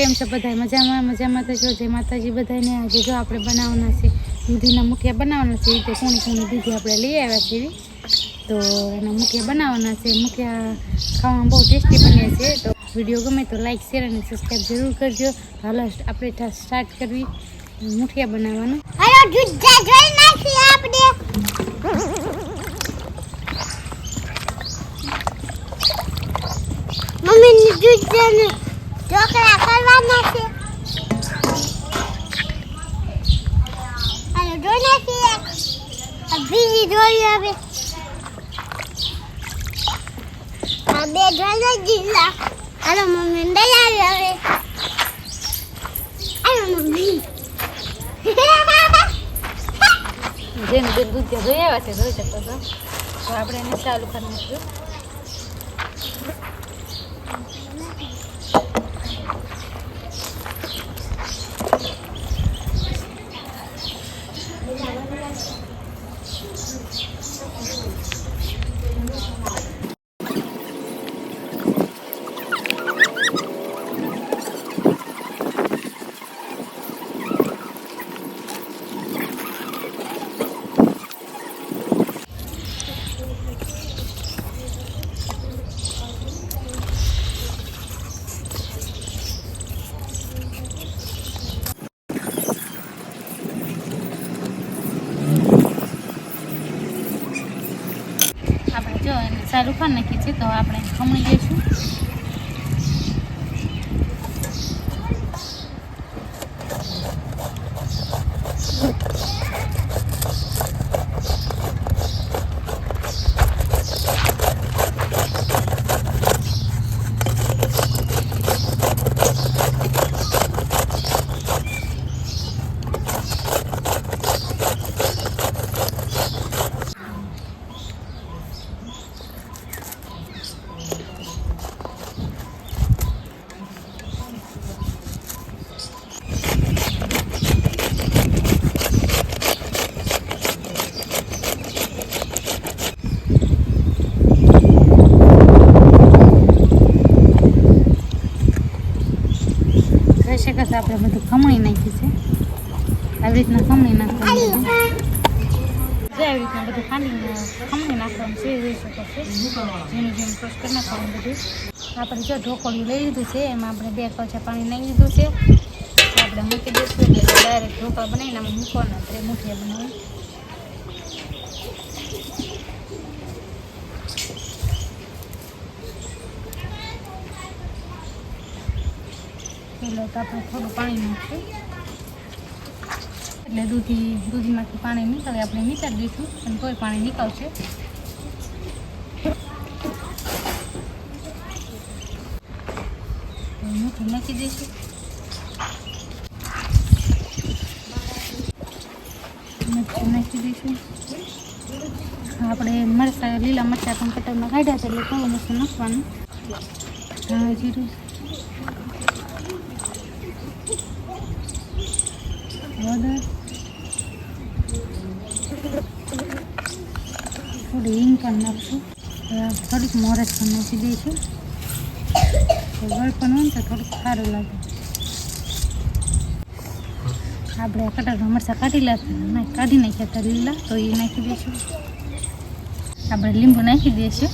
કેમ છો બધા મજામાં મજામાં તો જો, જય માતાજી બધાને આજે જો આપણે બનાવવાના છે. દૂધીના મુઠિયા બનાવવાના છે. તો કોણી કોણી દૂધી આપણે લઈ આવ્યા છીએ. તો એના મુઠિયા બનાવવાના છે. મુઠિયા ખાવામાં બહુ ટેસ્ટી બને છે. તો વીડિયો ગમે તો લાઇક શેર અને સબસ્ક્રાઈબ જરૂર કરજો. હાલો આપણે સ્ટાર્ટ કરવી. મુઠિયા બનાવવાનું. હાલો, દૂધ જોઈ મમ્મીની દૂધ ઢોકળા કરવાના છે. જોઈ નાખીએ આ બીજી જોઈ હવે. આ બે જોઈ દીધા આનો મમ્મી દઈ આવે હાલો મમ્મી. જેને બેન દૂધ જોઈ આવ્યા છે, જોઈ શકો છો. તો આપણે એને ચાલુ કરી આપણે ચાલુ કરી નાખીએ છીએ તો આપણે ખમણી લઈશું જોઈ શકો છો આપણે બધું ખમણી નાખ્યું છે. આવી રીતના ખમણી નાખવાનું છે. આવી રીતના બધું ખાંડીને ખમણી નાખવાનું છે જોઈ શકો છો. ઝીણું ઝીણું ક્રોસ કરી નાખવાનું બધું. આપણે જો ઢોકળિયું લઈ લીધું છે, એમાં આપણે બે કચા પાણી નાખી લીધું છે. આપણે મૂકી દઈશું, એટલે ડાયરેક્ટ ઢોકળા બનાવીને મૂકવાના આપણે મૂઠિયા બનાવી પેલો તો આપણે થોડું પાણી નાખશું. એટલે દૂધી, દૂધીમાંથી પાણી નીકળે, આપણે નીકાળી દઈશું અને તોય પાણી નીકળશે. મીઠું નાખી દઈશું. મરચું નાખી દઈશું. આપણે મરચાં, લીલા મરચાં પણ કટરમાં કાઢ્યા છે, એટલે થોડું મસ્ત નાખવાનું. જીરું. થોડી હિંગ પણ નાખશું. થોડીક મોરસ પણ નાખી દઈશું. ગળ પણ હોય ને તો થોડુંક સારું લાગે. આપણે કટારમાં મરચાં કાઢી ના કાઢી નાખ્યા હતા લીલા, તો એ નાખી દઈશું. આપણે લીંબુ નાખી દઈશું.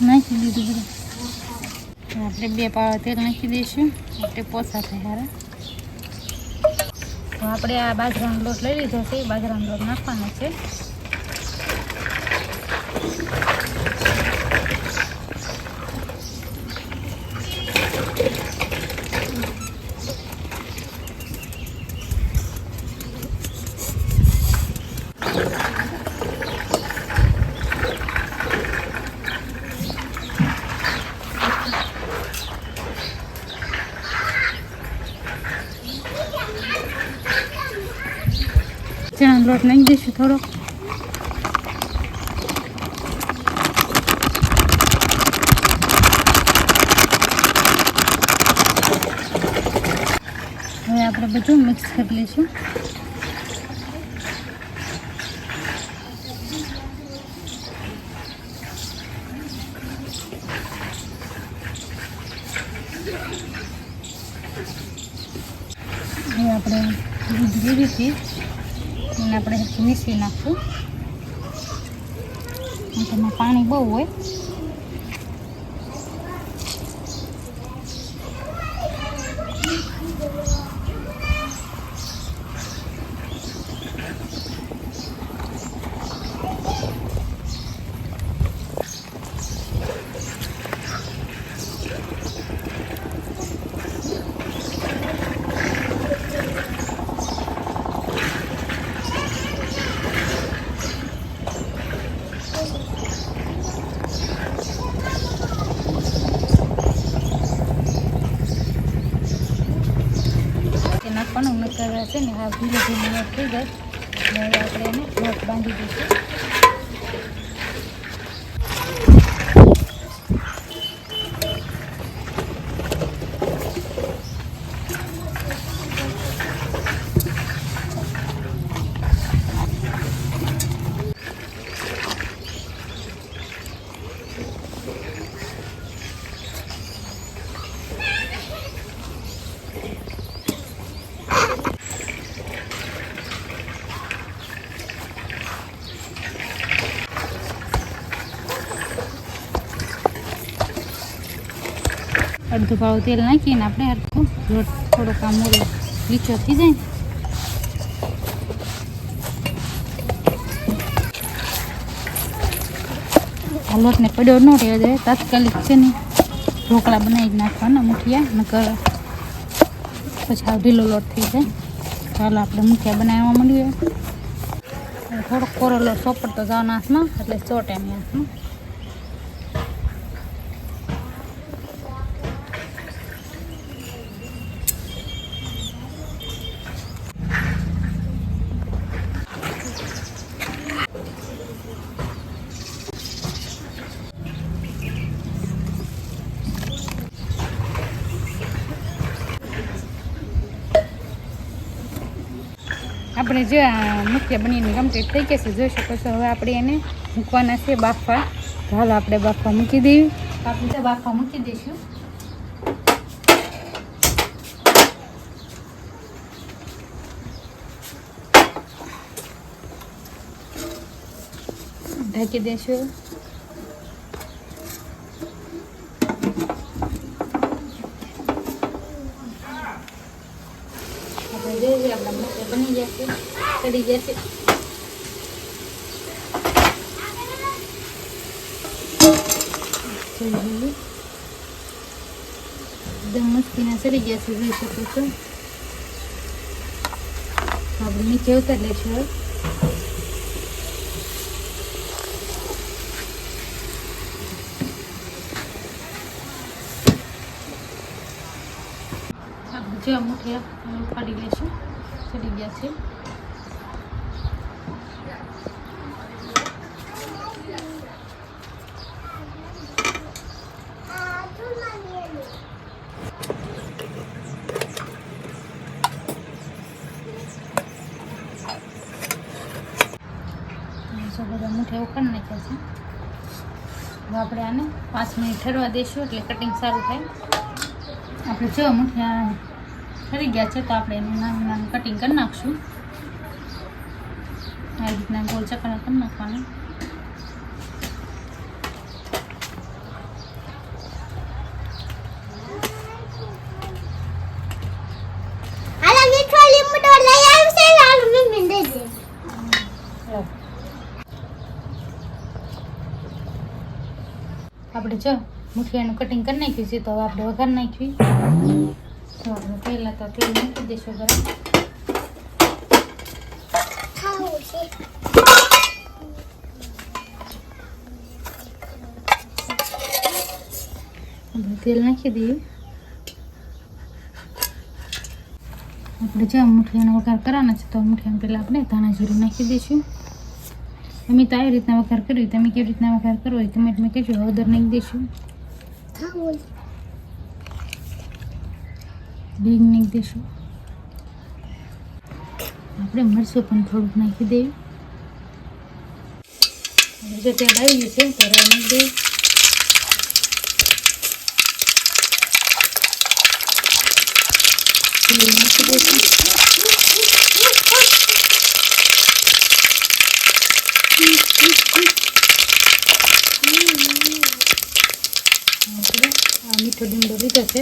નાખી દીધું બધું. આપણે બે પાવા તેલ નાખી દઈશું. આપણે પોસા થાય હારા. તો આપણે આ બાજરાનો લોટ લઈ લીધો છે. બાજરાનો લોટ નાખવાનો છે. લોટ નાખી દઈશું થોડોક હવે આપણે બધું મિક્સ કરી લઈશું. આપણે દૂધ લીધી હતી એને આપણે મિસી નાખશું. તેમાં પાણી બહુ હોય એ નકર છે ને આ ધીરે ધીરે થઈ જાય. આપણે એને લોટ બાંધી દઈશું. અડધું ભાવ તેલ નાખીને આપણે હરખું લોટ થોડોક આમ મોડો લીચો થઈ જાય આ લોટને પડ્યો ન રહેવો જોઈએ તાત્કાલિક છે ને ઢોકળા બનાવી જ નાખવાના મૂઠિયા, નકર પછી આ ઢીલો લોટ થઈ જાય. ચાલો આપણે મૂઠિયા બનાવવા હવે થોડોક કોરો લોટ સોપડતો જવાનો હાથમાં, એટલે ચોટ એમ હાથમાં. આપણે જે મુખ્ય બનીને કમ્પ્લીટ થઈ ગયા છે, જોઈ શકો છો. હવે આપણે એને મૂકવાના છે બાફવા. હાલ આપણે બાફવા મૂકી દેવી આપણે તો બાફવા મૂકી દઈશું. ઢાંકી દઈશું આપણે જોઈએ આપણા મુઠિયા બની જશે ચડી જશે. એકદમ મસ્તીના ચડી ગયા છે જોઈ શકો છો આપણે નીચે ઉતારી લઈશું. આપણે જે મુઠિયા ઉપાડી લઈશું ચડી ગયા છે જો બધા ઉપાડી નાખ્યા છે. હવે આપણે આને પાંચ મિનિટ ઠરવા દઈશું એટલે કટિંગ સારું થાય. આપણે જો મુઠિયા ઠરી ગયા છે તો આપણે એનું નાનું નાનું કટિંગ કરી નાખશું. આ રીતના ગોળ ચકરા કરી નાખવાના હાલો મીઠો લીંબુ તો લઈ આવી છે હાલો મમ્મી દઈ દે જો મુઠિયાનું કટિંગ કરી નાખ્યું છે, તો હવે આપણે વઘાર નાખ્યું. તો આપણે પહેલાં તો તેલ મૂકી દઈશું ગરમ. આપણે તેલ નાખી દઈએ. આપણે જે, મુઠિયાનો વઘાર કરવાના છે, તો મુઠિયામાં પહેલાં આપણે ધાણા નાખી દઈશું. અમે તો આવી રીતના વઘાર કર્યું તમે કેવી રીતના વઘાર કરવો તમે કમેન્ટમાં કહેજો હળદર નાખી દઈશું બીગ નાખી દઈશું આપણે મરચું પણ થોડુંક નાખી દઈએ. જો તેલ આવી ગયું છે તો નાખી દઈએ. નાખી દઈશું આપણે આ મીઠો લીમડો લીધો છે.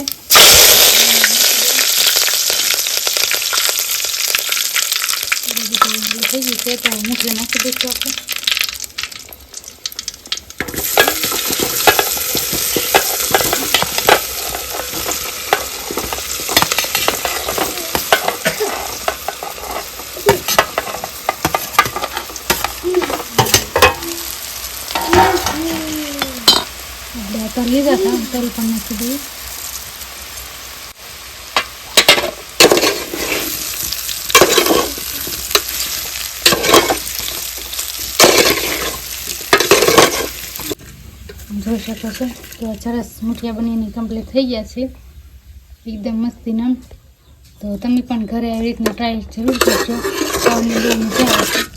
થઈ ગયું છે તો મૂકી નાખી દઈશું આપણે લીધા હતા તલ પણ જોઈ શકો છો તો સરસ મુઠિયા બનીને કમ્પ્લીટ થઈ ગયા છે. એકદમ મસ્તી નામ. તો તમે પણ ઘરે આવી રીતના ટ્રાય જરૂર કરજો. મજા આવશે.